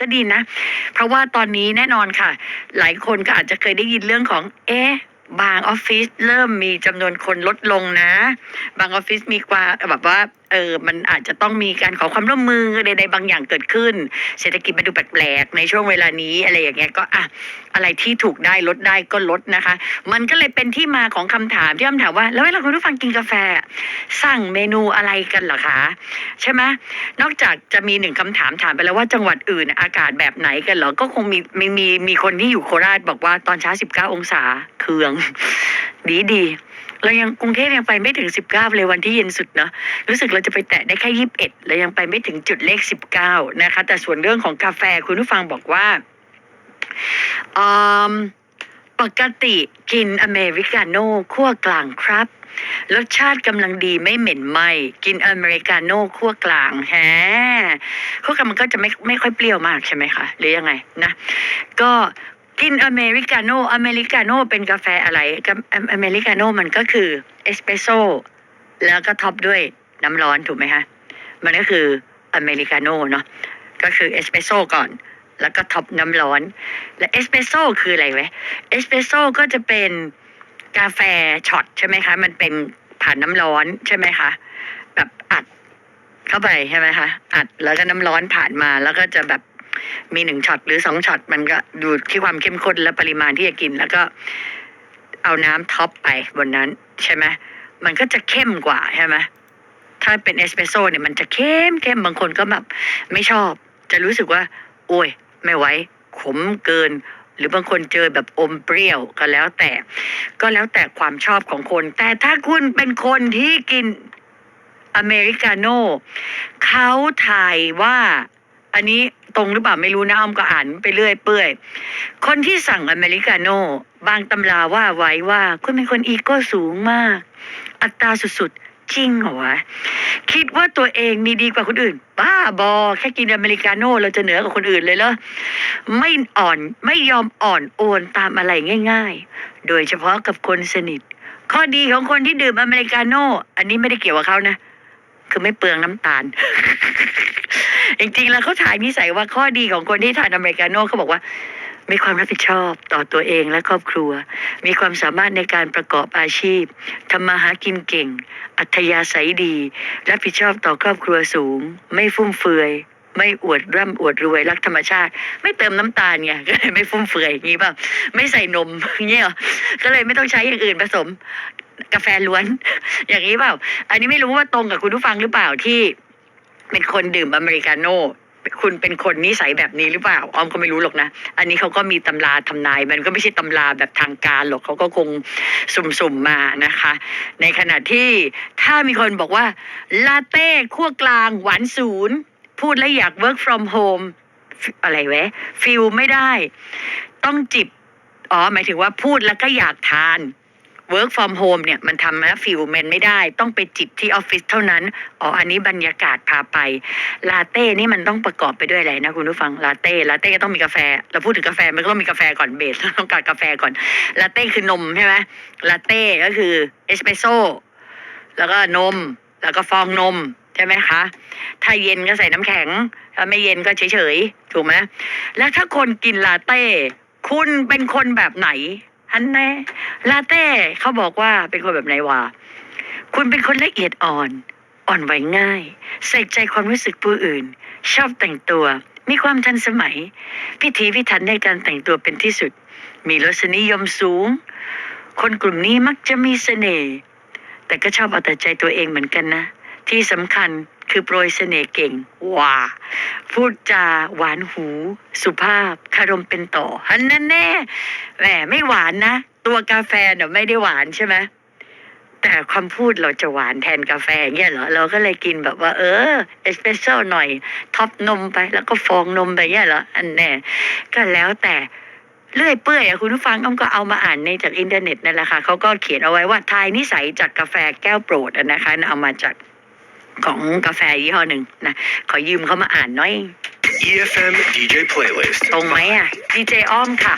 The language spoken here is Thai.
ก็ดีนะ เพราะว่าตอนนี้แน่นอนค่ะ หลายคนก็อาจจะเคยได้ยินเรื่องของ เอ๊ะบางออฟฟิศเริ่มมีจำนวนคนลดลงนะ บางออฟฟิศมีกว่าแบบว่าเออมันอาจจะต้องมีการขอความร่วมมือใดๆบางอย่างเกิดขึ้น เศรษฐกิจมันดูแปลกๆในช่วงเวลานี้อะไรอย่างเงี้ยก็อะอะไรที่ถูกได้ลดได้ก็ลดนะคะ มันก็เลยเป็นที่มาของคำถามที่คำถามว่า แล้วเวลาคุณผู้ฟังกินกาแฟ สั่งเมนูอะไรกันเหรอคะ ใช่ไหมนอกจากจะมีหนึ่งคำถามถามไปแล้วว่าจังหวัดอื่นอากาศแบบไหนกันเหรอก็คงมีมีมีมีคนที่อยู่โคราชบอกว่าตอนเช้า 19 องศาเคือง ดีดี เรายังกรุงเทพยังไปไม่ถึง19เก้าเลยวันที่เย็นสุดเนอะรู้สึกเราจะไปแตะได้แค่21เอ็ดเรายังไปไม่ถึงจุดเลข19นะคะ แต่ส่วนเรื่องของกาแฟคุณผู้ฟังบอกว่าปกติกินอเมริกาโน่คั่วกลางครับรสชาติกำลังดีไม่เหม็นไหมกินอเมริกาโน่คั่วกลางแฮคั่วกลางมันก็จะไม่ไม่ค่อยเปรี้ยวมากใช่ไหมคะ หรือยังไงนะ ก็ กินอเมริกาโน่อเมริกาโน่เป็นกาแฟอะไรกอเมริกาโน่มันก็คือเอสเปรสโซ่แล้วก็ท็อปด้วยน้ำร้อนถูกไหมคะมันก็คืออเมริกาโน่เนาะก็คือเอสเปรสโซ่ก่อน แล้วก็ท็อปน้ำร้อน และเอสเปรสโซ่คืออะไรเว้เอสเปรสโซ่ก็จะเป็นกาแฟช็อตใช่ไหมคะ มันเป็นผ่านน้ำร้อนใช่ไหมคะ แบบอัดเข้าไปใช่ไหมคะอัดแล้วก็น้ำร้อนผ่านมาแล้วก็จะแบบ มีหนึ่งช็อตหรือสองช็อตมันก็ดูที่ความเข้มข้นและปริมาณที่จะกิน แล้วก็เอาน้ำท็อปไปบนนั้นใช่ไหมมันก็จะเข้มกว่าใช่ไหมถ้าเป็นเอสเปรสโซ่เนี่ยมันจะเข้มเข้มบางคนก็แบบไม่ชอบ จะรู้สึกว่า โอ้ย ไม่ไหวขมเกิน หรือบางคนเจอแบบอมเปรี้ยวก็แล้วแต่ ก็แล้วแต่ความชอบของคน แต่ถ้าคุณเป็นคนที่กินอเมริกาโน่เขาถ่ายว่า อันนี้ตรงหรือเปล่าไม่รู้นะอ้อมก็อ่านไปเรื่อยเปื่อย คนที่สั่งอเมริกาโน่บางตำราว่าไว้ว่าคุณเป็นคนอีโก้สูงมาก อัตราสุดๆ จริงเหรอวะคิดว่าตัวเองมีดีกว่าคนอื่น บ้าบอ แค่กินอเมริกาโน่เราจะเหนือกว่าคนอื่นเลยเหรอไม่อ่อนไม่ยอมอ่อนโอนตามอะไรง่าย ๆ โดยเฉพาะกับคนสนิท ข้อดีของคนที่ดื่มอเมริกาโน่อันนี้ไม่ได้เกี่ยวกับเขานะ คือไม่เปลืองน้ำตาล จริงๆ แล้วเขาถ่ายนิสัยว่าข้อดีของคนที่ทานอเมริกาโน่เขาบอกว่า มีความรับผิดชอบต่อตัวเองและครอบครัว มีความสามารถในการประกอบอาชีพทำมาหากินเก่ง อัธยาศัยดี รับผิดชอบต่อครอบครัวสูง ไม่ฟุ่มเฟือยไม่อวดร่ำอวดรวยรักธรรมชาติ ไม่เติมน้ำตาลไงก็เลยไม่ฟุ่มเฟือยอย่างนี้เปล่าไม่ใส่นมเงี้ยก็เลยไม่ต้องใช้อย่างอื่นผสม กาแฟล้วน อย่างนี้เปล่า อันนี้ไม่รู้ว่าตรงกับคุณผู้ฟังหรือเปล่าที่ เป็นคนดื่มอเมริกาโน่คุณเป็นคนนิสัยแบบนี้หรือเปล่าออมก็ไม่รู้หรอกนะ อันนี้เขาก็มีตำราทำนาย มันก็ไม่ใช่ตำราแบบทางการหรอกเขาก็คงสุ่มๆมานะคะ ในขณะที่ถ้ามีคนบอกว่าลาเต้ขั้วกลางหวานศูนย์พูดแล้วอยาก work from home อะไรเว้ฟิลไม่ได้ ต้องจิบอ๋อหมายถึงว่าพูดแล้วก็อยากทาน work from home เนี่ยมันทำแล้วฟิลมันไม่ได้ ต้องไปจิบที่ออฟฟิศเท่านั้น อ๋อ อันนี้บรรยากาศพาไป ลาเต้นี่มันต้องประกอบไปด้วยอะไรนะคุณผู้ฟัง ลาเต้ ลาเต้ก็ต้องมีกาแฟ เราพูดถึงกาแฟมันก็ต้องมีกาแฟก่อนเบสต้องการกาแฟก่อน ลาเต้คือนมใช่ไหมลาเต้ก็คือเอสเปรสโซ่แล้วก็นม แล้วก็ฟองนมใช่ไหมคะ ถ้าเย็นก็ใส่น้ำแข็ง ถ้าไม่เย็นก็เฉยๆ ถูกไหม แล้วถ้าคนกินลาเต้ คุณเป็นคนแบบไหน อันแน่ลาเต้เขาบอกว่าเป็นคนแบบไหนวะคุณเป็นคนละเอียดอ่อน อ่อนไหวง่าย ใส่ใจความรู้สึกผู้อื่น ชอบแต่งตัว มีความทันสมัย พิถีพิถันในการแต่งตัวเป็นที่สุด มีรสนิยมสูง คนกลุ่มนี้มักจะมีเสน่ห์แต่ก็ชอบเอาแต่ใจตัวเองเหมือนกันนะ ที่สำคัญ คือโปรยเสน่ห์เก่งว้าพูดจาหวานหู สุภาพคารมเป็นต่อฮันนั่นแน่แหมไม่หวานนะ ตัวกาแฟเน่ะไม่ได้หวานใช่ไหมแต่ความพูดเราจะหวานแทนกาแฟเงี้ยเหรอเราก็เลยกินแบบว่า เออเอสเปรสโซ่หน่อยท็อปนมไปแล้วก็ฟองนมไปเงี้ยเหรออันแน่ก็แล้วแต่เลื่อยเปื่อยอะคุณผู้ฟังอ้อมก็เอามาอ่านในจากอินเทอร์เน็ตนั่นแหละค่ะเขาก็เขียนเอาไว้ว่าทายนิสัยจากกาแฟแก้วโปรดอะนะคะเอามาจาก ของกาแฟยี่ห้อหนึ่งนะขอยืมเขามาอ่านหน่อย EFM DJ playlist. ตรงไหมอะดีเจอ้อมค่ะ